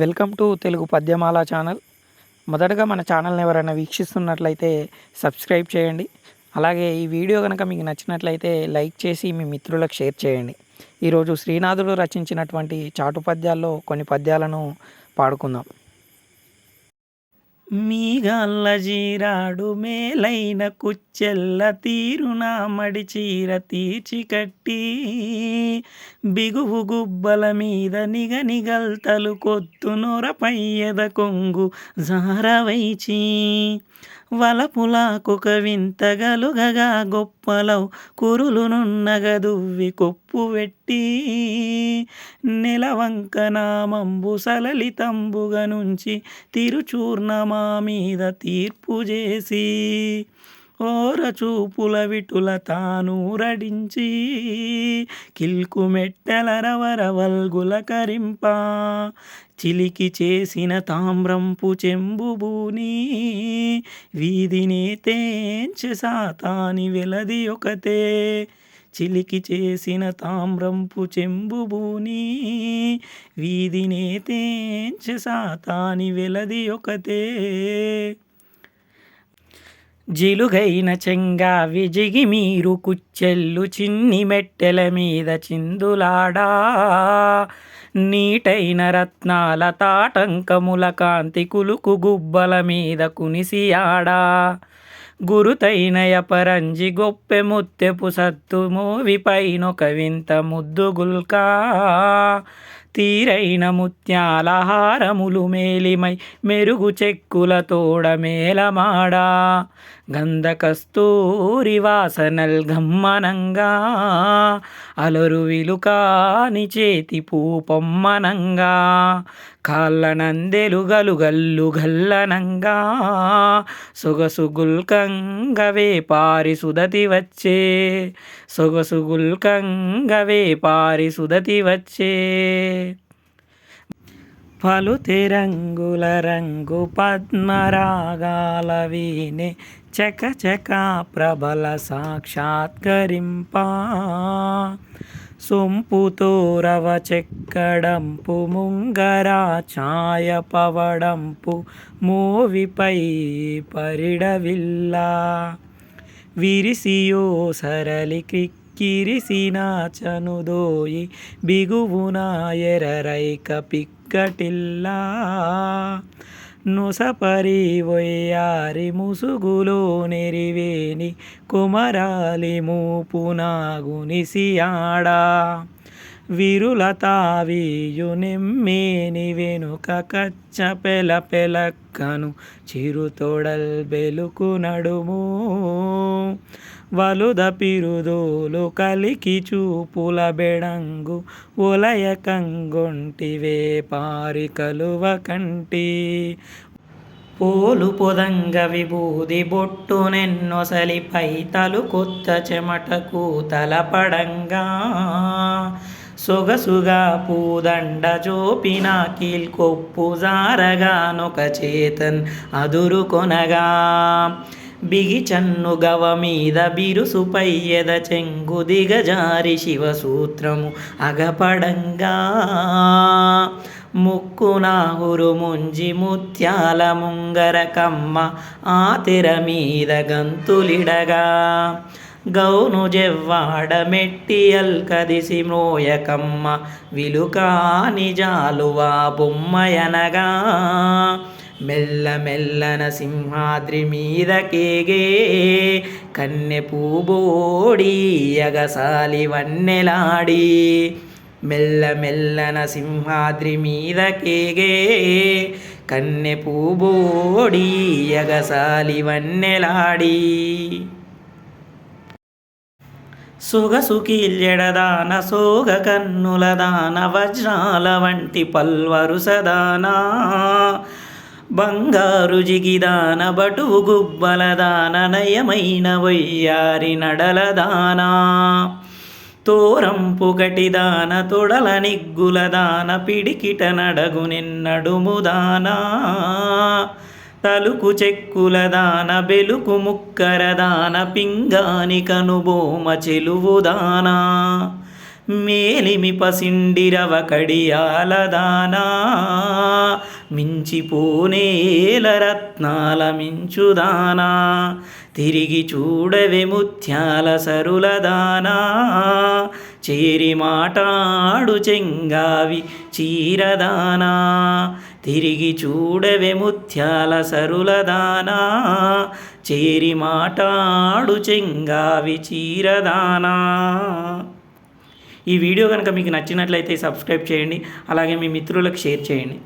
Welcome to Telugu Padyamala channel. మొదటగా మన ఛానల్ని ఎవరైనా వీక్షిస్తున్నట్లయితే సబ్స్క్రైబ్ చేయండి. అలాగే ఈ వీడియో కనుక మీకు నచ్చినట్లయితే లైక్ చేసి మీ మిత్రులకు షేర్ చేయండి. ఈరోజు శ్రీనాథుడు రచించినటువంటి చాటు పద్యాల్లో కొన్ని పద్యాలను పాడుకుందాం. మీగల్ల జీరాడు మేలైన కుచ్చెల్ల తీరున మడి చీర తీర్చి కట్టి బిగువు గుబ్బల మీద నిగ నిగల్తలు కొత్తు నొరపయ్యద కొంగు జారవైచి. వలపులాకొక వింతగలుగగా గొప్పలవు కురులునున్నగదువ్వి కొప్పు పెట్టి నెలవంక నామంబు సలలితంబుగ నుంచి తిరుచూర్ణమా మీద తీర్పు చేసి ఓర చూపుల విటుల తాను రడించి కిల్కు మెట్టల రవరవల్గుల కరింప చిలికి చేసిన తామ్రంపు చెంబుబూని వీధిని తేంచె సాతాని వెలది ఒకతే చిలికి చేసిన తామ్రంపు చెంబుబూని వీధినే తేంచె సాతాని వెలది ఒకతే. జిలుగైన చెంగా విజిగి మీరు కుచ్చెల్లు చిన్ని మెట్టెల మీద చిందులాడా. నీటైన రత్నాల తాటంకముల కాంతి కులుకు గుబ్బల మీద కునిసియాడా. గురుతైనయ పరంజి గొప్పె ముత్తెపు సత్తు మోవిపైనొక వింత ముద్దు గుల్కా. తీరైన ముత్యాల హారములు మేలిమై మెరుగు చెక్కుల తోడ మేలమాడా. గంధకస్తూరి వాసనల్ గమ్మనంగా అలరు విలుకాని చేతి పూపొమ్మనంగా కాళ్ళ నందెలు గలుగల్లు గల్లనంగా సొగసు గుల్కంగ వేపారి సుదతి వచ్చే సొగసు గుల్కంగ వేపారి సుదతి వచ్చే. పలు తిరంగుల రంగు పద్మరాగాల వీణె చక చక ప్రబల సాక్షాత్కరింపా. సొంపుతోరవ చెక్కడంపు ముంగరా ఛాయ పవడంపు మోవిపై పరిడవిల్లా. విరిసియో సరళి క్రిక్కిరిసిన చనుదోయి బిగువున ఎరరైక పిక్కటిల్లా నుసపరి వయ్యారి ముసుగులో నెరివేని కుమరాలి మూపునాగునిసియాడా వీరుల తావియు వెనుక కచ్చ పెల పెలక్కను చిరుతోడల్ బెలుకు నడుము. వలుద పిరుదోలు కలికి చూపుల బెడంగు ఒలయ కంగొంటివే పారి కలువ కంటి. పోలు పొదంగ విభూది బొట్టు నెన్నొసలిపై తలు కొత్త చెమటకు తలపడంగా. సొగసుగా పూదండ జోపిన కీల్కొప్పు జారగానొక చేతన్ అదురు కొనగా బిగిచన్ను గవ మీద బిరుసుపై ఎద చెంగు దిగజారి శివసూత్రము అగపడంగా. ముక్కు నాహురు ముంజి ముత్యాల ముంగర కమ్మ ఆ తెర మీద గంతులిడగా. గౌను జెవ్వాడ మెట్టి అల్కదిసి మోయకమ్మ విలుకాని జాలువా బొమ్మయనగా. మెల్ల మెల్లన సింహాద్రి మీద కేగే కన్నె పూబోడి ఎగసాలి వన్నెలాడి. మెల్ల మెల్లన సింహాద్రి మీద కేగే కన్నె పూబోడి ఎగసాలి వన్నెలాడి. సుగసుకీల్యడదాన సోగ కన్నుల దాన వజ్రాల వంటి పల్వరుసదానా బంగారు జిగిదాన బటువు గుబ్బల దాన నయమైన వయ్యారి నడల దానా. తోరంపు కటిదాన తొడల నిగ్గుల దాన పిడికిట నడగు నిన్నడుముదానా తలుకు చెక్కుల దాన బెలుకు ముక్కర దాన పింగాని కనుబోమ చెలువు దానా. మేలిమి పసిండిరవ కడియాల దానా. మించిపోనేల రత్నాల మించుదానా తిరిగి చూడవే ముత్యాల సరుల దానా. చేరి మాటాడు చెంగావి చీరదానా తిరిగి చూడవే ముత్యాల సరుల దానా చేరి మాటాడు చెంగావి చీరదానా. ఈ వీడియో కనుక మీకు నచ్చినట్లయితే సబ్స్క్రైబ్ చేయండి అలాగే మీ మిత్రులకు షేర్ చేయండి.